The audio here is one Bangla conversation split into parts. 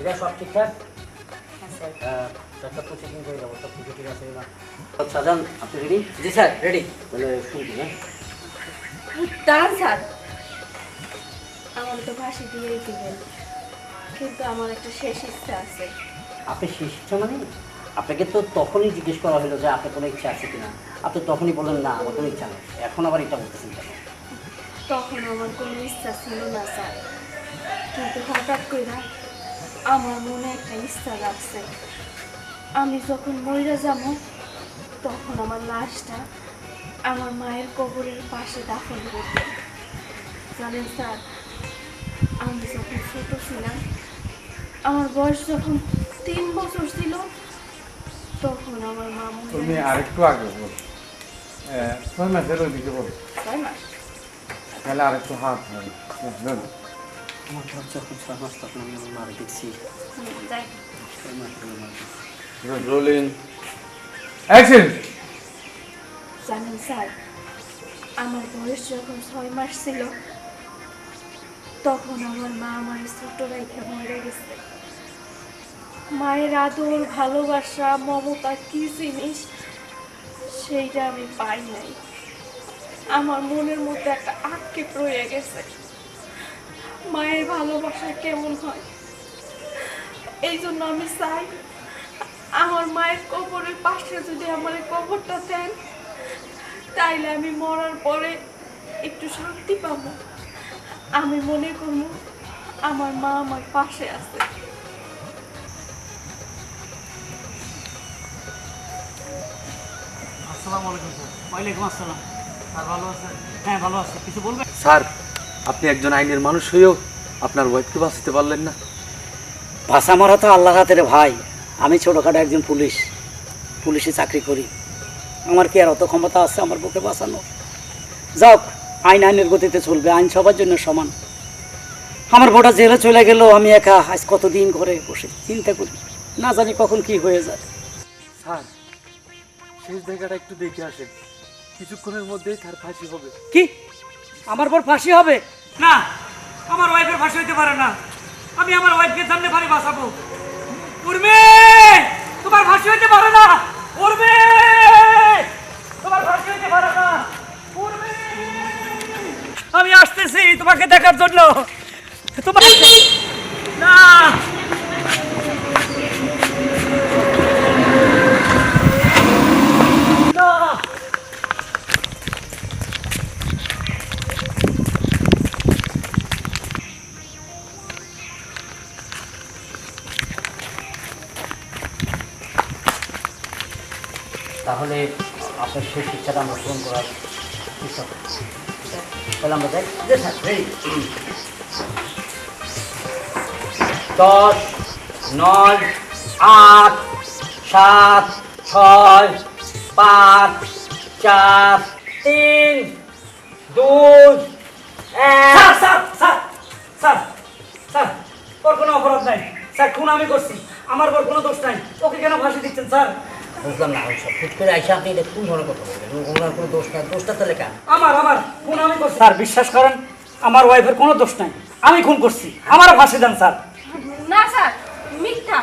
এটা সব ঠিকঠাক? হ্যাঁ একটা প্রসিডিং করে যাব সব কিছু ঠিক আছে না সাজান আপনি রেডি জি স্যার রেডি তাহলে শুনছি হ্যাঁ? দাঁড়ান স্যার। আমার তো ফাঁসি দিয়েই দিবেন কিন্তু আমার একটা শেষ ইচ্ছা আছে। আপনি শেষ ইচ্ছা মানে? আপনাকে তো তখনই জিজ্ঞেস করা হলো যে আপনার কোনো ইচ্ছা আছে কিনা। আপনি তখনই বললেন না আমার কোনো ইচ্ছা নেই। এখন আবার এটা বলতেছেন কেন? তখন আমার কোনো ইচ্ছা ছিল না স্যার। কিন্তু হঠাৎ করে আমার মনে একটা ইচ্ছা লাগছে আমি যখন মরে যাব তখন আমার লাশটা আমার মায়ের কবরের পাশে দাফন করবে। জানেন স্যার আমি যখন ছোট ছিলাম আমার বয়স যখন তিন বছর ছিল তখন আমার মা তুমি। আরেকটু আগে বল। ছয় মাসের ওইদিকে বল। ছয় মাস। তাহলে আরেকটু হাত ধরে। ধরুন। আমার ঘর যখন ছয় মাস তখন আমি আমার মারা দেখছি ছয় মাস হলো মারা গেছি। রোলিং অ্যাকশন জানেন স্যার আমার বয়স যখন ছয় মাস ছিল তখন আমার মা আমার ছোট রেখে মরে গেছে। মায়ের আদর ভালোবাসা মমতা কি জিনিস সেইটা আমি পাই নাই। আমার মনের মধ্যে একটা আটকে রয়ে গেছে। মায়ের ভালোবাসা কেমন হয়? এই জন্য আমি চাই আমার মায়ের কবরের পাশে যদি আমার এই কবরটা দেন তাইলে আমি মরার পরে একটু শান্তি পাব। আমি মনে করব আমার মা আমার পাশে আছে। আসসালামু আলাইকুম স্যার। ওয়ালাইকুম আসসালাম। স্যার ভালো আছেন? হ্যাঁ ভালো আছে। কিছু বলবেন? স্যার আপনি একজন আইনের মানুষ হয়েও আপনার ওয়াইফকে বাঁচাতে পারলেন না। ভাষা মারা তো আল্লাহ হাতের ভাই। আমি ছোটোখাটো একজন পুলিশ। পুলিশে চাকরি করি। আমার কি আর অত ক্ষমতা আছে আমার বুকে বাঁচানো যাক আইন আইনের গতিতে চলবে আইন সবার জন্য সমান। আমার বোটা জেলে চলে গেল আমি একা আজ কতদিন ঘরে বসে চিন্তা করি না জানি কখন কি হয়ে যায়। স্যার শেষ জায়গাটা একটু দেখে আসেন। কিছুক্ষণের মধ্যেই তার ফাঁসি হবে। কি? আমার পর ফাঁসি হবে? না, আমার ওয়াইফের ফাঁসি হইতে পারে না। আমি আমার ওয়াইফকে জানতে পারি বাঁচাবো। উর্মি, তোমার ফাঁসি হইতে পারে না। উর্মি, তোমার ফাঁসি হইতে পারে না। উর্মি, আমি আসতেছি তোমাকে দেখার জন্য। তোমার তাহলে আপনার শেষ ইচ্ছাটা আমরা পূরণ করার চেষ্টা তাহলে আমরা দশ, নয়, আট, সাত, ছয়, পাঁচ, চার, তিন, দুই, এক। স্যার স্যার স্যার স্যার, ওর কোনো অপরাধ নাই। স্যার, খুন আমি করছি। আমার ওর কোনো দোষ নাই। ওকে কেন ফাঁসি দিচ্ছেন, স্যার? বুঝলাম না সব হুট করে আইসা আপনি এটা কোন ধরনের কথা বলবেন ওনার কোনো দোষ নাই। দোষটা তাহলে কেন আমার আমার খুন আমি করছি। স্যার বিশ্বাস করেন আমার ওয়াইফের কোনো দোষ নাই। আমি খুন করছি। আমারও ফাঁসি দেন স্যার। না স্যার মিথ্যা।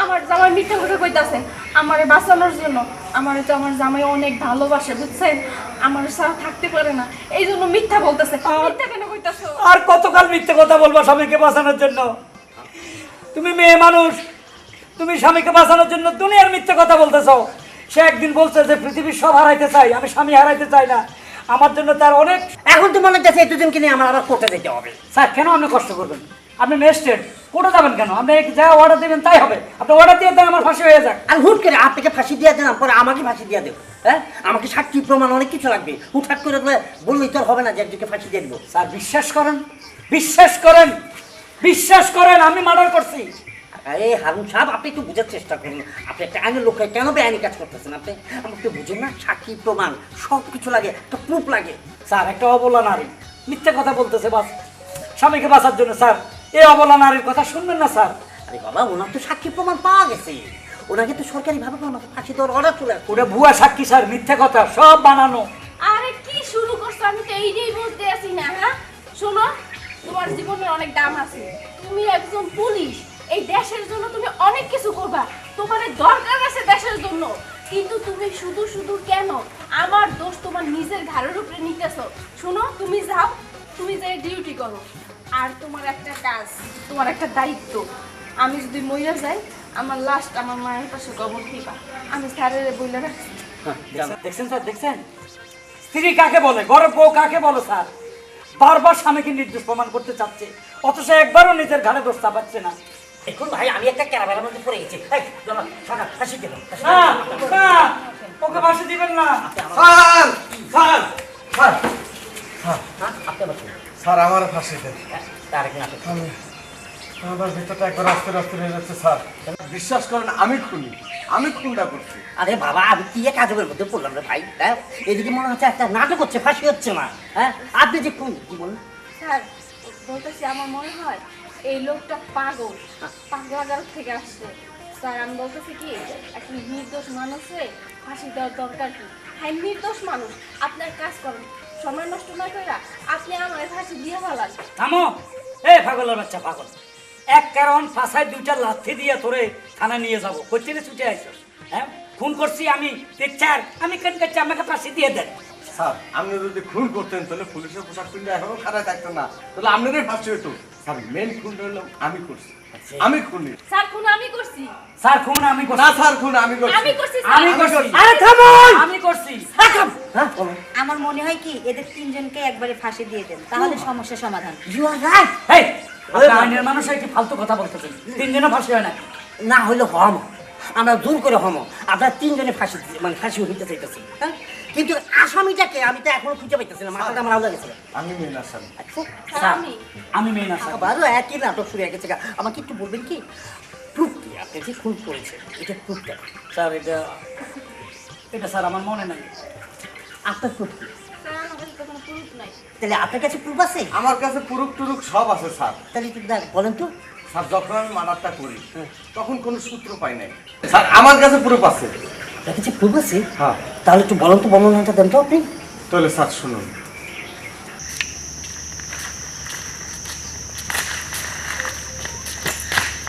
আমার জামাই মিথ্যা কথা কইতাছে। আমারে বাঁচানোর জন্য। আমার তো আমার জামাই অনেক ভালোবাসে বুঝছেন? আমার সারা থাকতে পারে না। এই জন্য মিথ্যা বলতেছে। মিথ্যা কেন কইতাছো? আর কতকাল মিথ্যে কথা বলব স্বামীকে বাঁচানোর জন্য? তুমি মেয়ে মানুষ তুমি স্বামীকে বাঁচানোর জন্য দুনিয়ার মিথ্যে কথা বলতেছো। সে একদিন বলছে যে পৃথিবীর সব হারাইতে চাই আমি স্বামী হারাইতে চাই না। আমার জন্য তার অনেক এখন তো মনে হচ্ছে এই দুজনকে নিয়ে আমার আবার কোর্টে যেতে হবে। স্যার কেন আপনি কষ্ট করবেন? আপনি ম্যাজিস্ট্রেট কোর্টে যাবেন কেন? আপনি যা অর্ডার দেবেন তাই হবে। আপনি অর্ডার দিয়ে দেন আমার ফাঁসি হয়ে যাক। আর হুট করে আপনাকে ফাঁসি দিয়ে দেন পরে আমাকে ফাঁসি দিয়ে দেবো হ্যাঁ? আমাকে সাক্ষী প্রমাণ অনেক কিছু লাগবে। হুটহাট করে বলে বললেই তো হবে না যে একজনকে ফাঁসি দিয়ে দেবো। স্যার বিশ্বাস করেন বিশ্বাস করেন বিশ্বাস করেন আমি মার্ডার করছি। আরে হারুন সাহেব আপনি একটু বোঝার চেষ্টা করুন। আপনি একটা আইনের লোক হয়ে কেন বেআইনি কাজ করতেছেন আপনি? আমাকে একটু বুঝুন না সাক্ষী প্রমাণ সব কিছু লাগে একটা প্রুফ লাগে। স্যার একটা অবলা নারী। মিথ্যে কথা বলতেছে বাস। স্বামীকে বাঁচার জন্য স্যার। এই অবলা নারীর কথা শুনবেন না স্যার। আরে বাবা ওনার তো সাক্ষী প্রমাণ পাওয়া গেছে। ওনাকে তো সরকারিভাবে ওনাকে ফাঁসি দেওয়ার অর্ডার চলে ওটা ভুয়া সাক্ষী স্যার। মিথ্যে কথা সব বানানো। আরে কি শুরু করছ? আমি তো এইটাই বুঝতে আছি না হ্যাঁ? শোনো তোমার জীবনের অনেক দাম আছে। তুমি একজন পুলিশ। এই দেশের জন্য তুমি অনেক কিছু করবা। তোমার দরকার আছে দেশের জন্য। কিন্তু তুমি শুধু শুধু কেন? আমার দোষ তোমার নিজের ঘাড়ের উপরে নিতেছো। শোনো, তুমি যাও, তুমি যে ডিউটি করো। আর তোমার একটা কাজ, তোমার একটা দায়িত্ব। আমি যদি মইরা যাই, আমার লাস্ট আমার মায়ের পাশে কবর দিবা। আমি স্যারের বইলে রাখছি। দেখছেন স্যার, দেখছেন? স্ত্রী কাকে বলে? ঘরের বউ কাকে বলে স্যার? বারবার স্বামীকে নির্দোষ প্রমাণ করতে চাচ্ছে। অথচ একবারও নিজের ঘাড়ে দোষ চাপাচ্ছে না। দেখুন ভাই আমি একটা ক্যারাবেলার মধ্যে পড়ে গেছি। ওকে ফাঁসি দিবেন না। Sir sir. স্যার হ্যাঁ, আপনি আবার শুনুন। স্যার আমার ফাঁসি দেন। হ্যাঁ, আমার ভিতরটা একবার আস্তে আস্তে হয়ে যাচ্ছে স্যার। বিশ্বাস করেন আমি খুনি। আমি খুনটা করছি। আরে বাবা আমি কি এক কাজবের মধ্যে পড়লাম রে ভাই? হ্যাঁ এদিকে মনে হচ্ছে একটা নাটক হচ্ছে ফাঁসি হচ্ছে না। হ্যাঁ আপনি যে খুন কি বলুন? স্যার বলতেছি আমার মনে হয় এই লোকটা পাগল। পাগলাগার থেকে আসছে। স্যার, আমি বলতেছি কি, একটা নির্দোষ মানুষে ফাঁসি দেওয়ার দরকার কি? হ্যাঁ নির্দোষ মানুষ, আপনার কাজ করেন। সময় নষ্ট না করে আপনি আমার ফাঁসি দিয়ে ভালান থামো! এ পাগলের বাচ্চা, পাগল। এক কারণ ফাঁসায় দুইটা লাথি দিয়ে তোরে থানা নিয়ে যাব। কোচিনে ছুটে আইস হ্যাঁ? খুন করছি আমি। টিচার আমি কেন করছি আমাকে ফাঁসি দিয়ে দেন। স্যার আপনি যদি খুন করতেন তাহলে পুলিশের পোশাক এখনও খারাপ থাকতো না। তাহলে আপনাদের ফাঁসি হতো স্যার মেন খুন হলো আমি করছি। আমি খুনি। স্যার খুন আমি করছি। স্যার খুন আমি করছি। না স্যার খুন আমি করছি। আমি করছি আমি করছি। আরে থামো আমি করছি। হ্যাঁ আমার মনে হয় কি এদের তিনজনকে একবারে ফাঁসি দিয়ে দেন তাহলে সমস্যা সমাধান। ইউ আর রাইট এই আপনি আইনের মানুষ কি ফালতু কথা বলতেছেন তিনজনে ফাঁসি হয় না। না হইলে হম আমরা জোর করে হম। আপনার তিনজনে ফাঁসি মানে ফাঁসি হইতে চাইতেছি হ্যাঁ? কিন্তু আসামিটাকে আমি তো এখনও খুঁজে পাইতেছি না মাথাটা আমার আলাদা গেছে। আমি মেন আসামি আমি? আমি মেয়ে না আবারও একই নাটক শুরু হয়ে গেছে আমাকে একটু বলবেন কি? প্রুফ কি আপনি যে খুন করেছে এটা প্রুফটা স্যার এটা এটা স্যার আমার মনে নাই। আপনার প্রুফ কি? স্যার আমার কাছে তো কোনো প্রুফ নাই। তাহলে আপনার কাছে প্রুফ আছে? আমার কাছে পুরুক টুরুক সব আছে স্যার। তাহলে বলেন তো। স্যার যখন আমি মার্ডারটা করি তখন কোনো সূত্র পাই নাই। স্যার আমার কাছে প্রুফ আছে। আপনার কাছে প্রুফ আছে? হ্যাঁ। তাহলে একটু বলুন তো বর্ণনাটা দেন তো আপনি। তাহলে স্যার শুনুন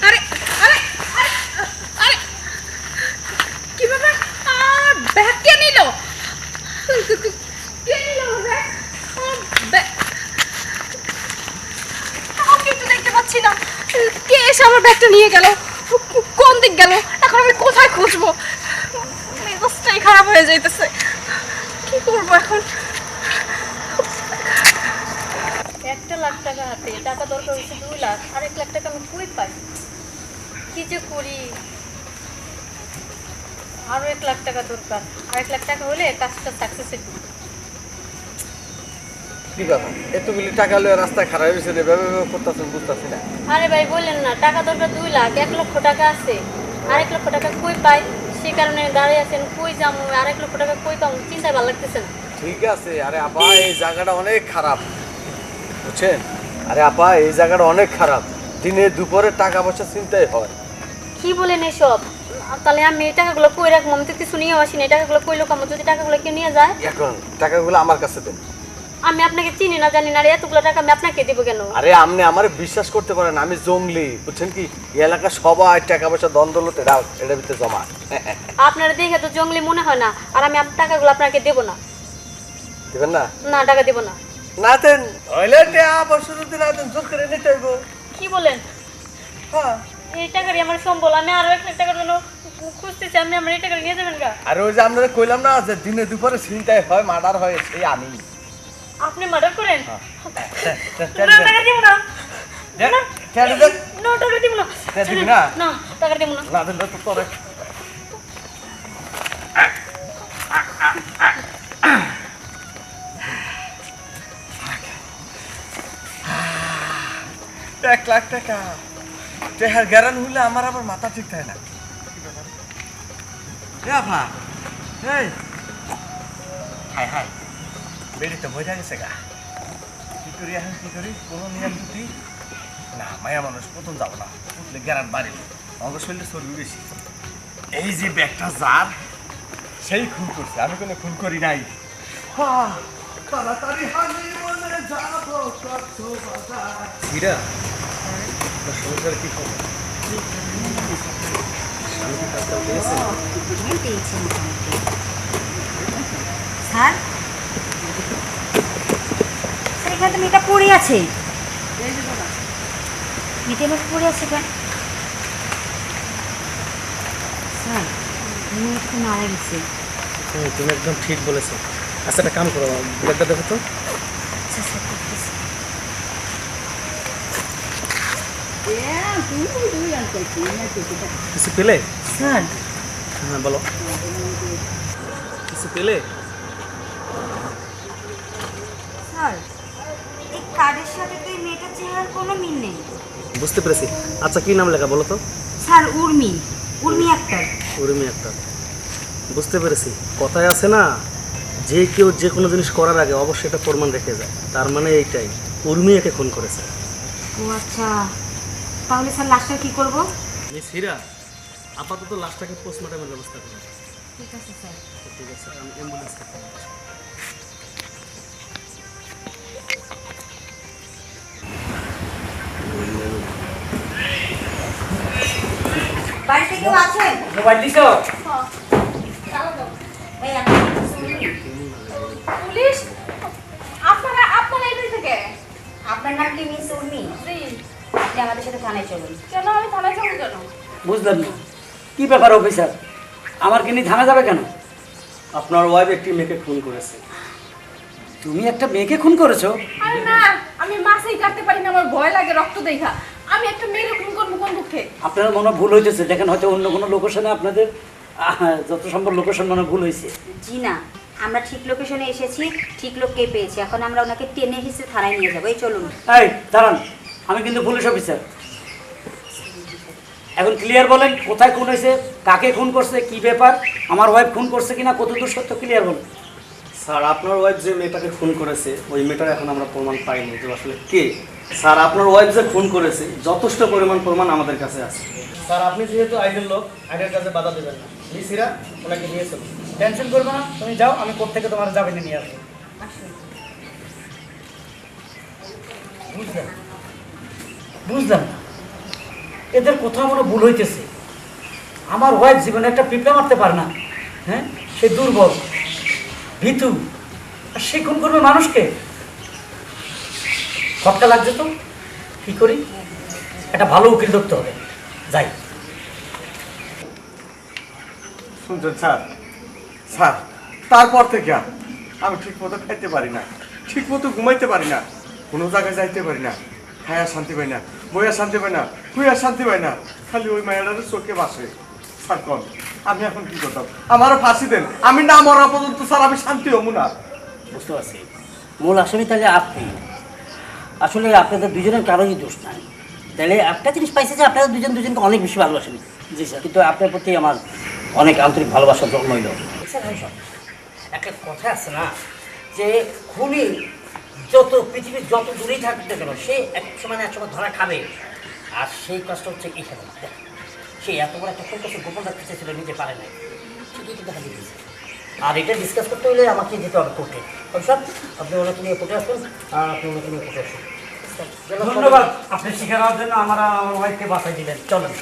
আরে আরে আরে আরে কি ব্যাপার আর ব্যাগ কে নিল কে নিল ব্যাগ আমার ব্যাগ আমি কিন্তু দেখতে পাচ্ছি না কে ব্যাগটা নিয়ে গেল। কোন দিক গেল? এখন আমি কোথায় খুঁজবো? মেজাজটাই খারাপ হয়ে যাইতেছে। কি করব এখন? একটা লাখ টাকা হাতে, টাকা দরকার হচ্ছে দুই লাখ আর এক লাখ টাকা আমি কই পাই? কি যে করি? আরও এক লাখ টাকা দরকার আর এক লাখ টাকা হলে কাজটা সাকসেসফুল কি এতগুলি টাকা লয়ে রাস্তা খারাপ হয়েছে রে করতেছেন বুঝতেছি না। আরে ভাই বললেন না টাকা দরকার দুই লাখ এক লক্ষ টাকা আছে। লক্ষ টাকা কই পাই? সে কারণে দাঁড়িয়ে আছেন কই যাব আর এক লক্ষ টাকা কই পাবো? চিন্তায় ভালো লাগতেছে না। ঠিক আছে আরে আপা এই জায়গাটা অনেক খারাপ বুঝছেন? আরে আপা এই জায়গাটা অনেক খারাপ। দিনে দুপুরে টাকা পয়সা চিন্তাই হয়। কি বলেন এসব? তাহলে আমি এই টাকাগুলো কই রাখব? আমি তো কিছু নিয়ে আসি না এই টাকাগুলো কইলো কামো যদি টাকাগুলো কেউ নিয়ে যায়? এখন টাকাগুলো আমার কাছে দেন। আমি আপনাকে চিনি না জানি না আর এতগুলো টাকা আমি আপনাকে দেবো কেন? আরে আপনি আমার বিশ্বাস করতে পারেন আমি জঙ্গলি বুঝছেন কি? এই এলাকার সবাই টাকা পয়সা দ্বন্দ্বলত এরা এটার ভিতরে জমা। আপনারা দেখে তো জঙ্গলি মনে হয় না আর আমি আপ- টাকাগুলো আপনাকে দেবো না। দেবেন না? না টাকা দেবো না। না দেন। হইলে টাকা পয়সা যদি না দেন জোর করে নিতে হইব। কি বলেন? হ্যাঁ। এই টাকারই আমার সম্বল আমি আরও এক লাখ টাকার জন্য খুঁজতেছি আপনি আমার এই টাকা নিয়ে যাবেন গা? আর ওই যে আপনারা কইলাম না যে দিনে দুপুরে চিন্তায় হয় মার্ডার হয় সেই আমি আপনি মার্ডার করেন? না? টাকা দিব না। কেন দেন? না টাকা দিব না। টাকা দিবি না? না টাকা দিব না। না দিলে তো তোরে এক লাখ টাকা। টেহার গ্যারান হইলে আমার আবার মাথা ঠিক থাকে না। এই। Hi hi. বেড়ি তো বইটা গেছে গা কি করি এখন কি করি কোনো নিয়ম টুটি না মায়া মানুষ প্রথম যাব না উঠলে গ্যারান বাড়ি অঙ্গ শরীরে চর্বি বেশি এই যে ব্যাগটা যার সেই খুন করছে আমি কোনো খুন করি নাই স্যার এখানে তো মেয়েটা পড়ে আছে। মেয়েটা এবার পড়ে আছে কেন? স্যার মেয়েটা তো মারা গেছে। তুমি একদম ঠিক বলেছ। আচ্ছা একটা কাম করো ব্যাগটা দেখো তো। আচ্ছা স্যার করতেছি। কিছু পেলে? স্যার। হ্যাঁ বলো। কিছু পেলে? স্যার এই কার্ডের সাথে তো এই চেহারার কোনো মিল নেই। বুঝতে পেরেছি। আচ্ছা কি নাম লেখা বলো তো? স্যার উর্মি। উর্মি আক্তার। উর্মি একটা বুঝতে পেরেছি। কথায় আছে না যে কেউ যে কোনো জিনিস করার আগে অবশ্যই এটা প্রমাণ রেখে যায়। তার মানে এইটাই উর্মি একে খুন করেছে। ও আচ্ছা তাহলে স্যার লাস্টটা কি করব? মিস হীরা আপাতত লাশটাকে পোস্টমর্টমের ব্যবস্থা করুন ঠিক আছে স্যার। ঠিক আছে আমি অ্যাম্বুলেন্সকে মোবাইল দিছো? এই আপনি শুনুন। পুলিশ? আপনারা আপনারা এই থেকে? আপনার নাম কি মিস উর্মি? আপনি আমাদের সাথে থানায় চলুন। কেন? আমি থানায় যাব কেন? বুঝলাম না। কি ব্যাপার অফিসার? আমার কি নিয়ে থানা যাবে কেন? আপনার ওয়াইফ একটি মেয়েকে খুন করেছে। তুমি একটা মেয়েকে খুন করেছ? আরে না আমি মাছেই কাটতে পারি না আমার ভয় লাগে রক্ত দেখা। আমি একটা মেয়ের খুন করব কোন দুঃখে? আপনার মনে ভুল হইতেছে। দেখেন হয়তো অন্য কোনো লোকেশনে আপনাদের যত সম্ভব লোকেশন মনে ভুল হয়েছে জি না। আমরা ঠিক লোকেশনে এসেছি ঠিক লোককে পেয়েছি। এখন আমরা ওনাকে টেনে হিসেবে থানায় নিয়ে যাব। এই চলুন। এই দাঁড়ান। আমি কিন্তু পুলিশ অফিসার এখন ক্লিয়ার বলেন কোথায় খুন হয়েছে কাকে খুন করছে কি ব্যাপার আমার ওয়াইফ খুন করছে কিনা কতদূর সত্য ক্লিয়ার বলেন। স্যার, আপনার ওয়াইফ যে মেয়েটাকে খুন করেছে, ওই মেয়েটার এখন আমরা প্রমাণ পাইনি যে আসলে কে। স্যার, আপনার ওয়াইফ যে খুন করেছে, যথেষ্ট পরিমাণ প্রমাণ আমাদের কাছে আছে। স্যার, আপনি যেহেতু আইডের লোক আইডের কাছে বাধা দেবেন না। মিসিরা ওনাকে নিয়ে চলুন। টেনশন করবে না, তুমি যাও, আমি কোর্ট থেকে তোমার যাবে নিয়ে আসব। বুঝলাম এদের কোথাও মনে ভুল হইতেছে। আমার ওয়াইফ জীবনে একটা পিঁপড়া মারতে পারে না হ্যাঁ? সে দুর্বল। ভীতু। আর সে খুন করবে মানুষকে? খটকা লাগছে তো? কি করি? একটা ভালো উকিল ধরতে হবে। যাই। শুনছেন স্যার? স্যার, তারপর থেকে আমি ঠিক মতো খাইতে পারি না। ঠিক মতো ঘুমাইতে পারি না। কোনো জায়গায় যাইতে পারি না। খায়া শান্তি পাই না, বইয়া শান্তি পাই না, খুইয়া শান্তি পাই না। খালি ওই মায়ের চোখে বাসে। স্যার কন। আমি এখন কি করতাম? আমারও ফাঁসি দেন। আমি না মরা পর্যন্ত স্যার আমি শান্তি হব না। বুঝতে পারছি। মূল আসামি তাহলে আপনি। আসলে আপনাদের দুজনের কারোই দোষ নাই। তাহলে একটা জিনিস পাইছে যে আপনারা দুজন দুজনকে অনেক বেশি ভালোবাসেন। জি স্যার। কিন্তু আপনার প্রতি আমার অনেক আন্তরিক ভালোবাসা জন্মইল একটা কথা আছে না? যে খুনি যত পৃথিবীর যত দূরেই থাকতে কেন সে এক সময় এক সময় ধরা খাবে। আর সেই কাজটা হচ্ছে এখানে। সে এত বড় একটা কাছে গোপন রাখতে চেয়েছিল নিজে পারে নাই। ঠিকই কিন্তু হাজির দিয়েছে আর এটা ডিসকাস করতে হলে আমাকে যেতে হবে কোর্টে স্যার আপনি ওনাকে নিয়ে কোর্টে আসুন আর আপনি ওনাকে নিয়ে কোর্টে আসুন। ধন্যবাদ। আপনি শিখে নেওয়ার জন্য আমার আমার ওয়াইফকে বাসায় দিলেন। চলেন।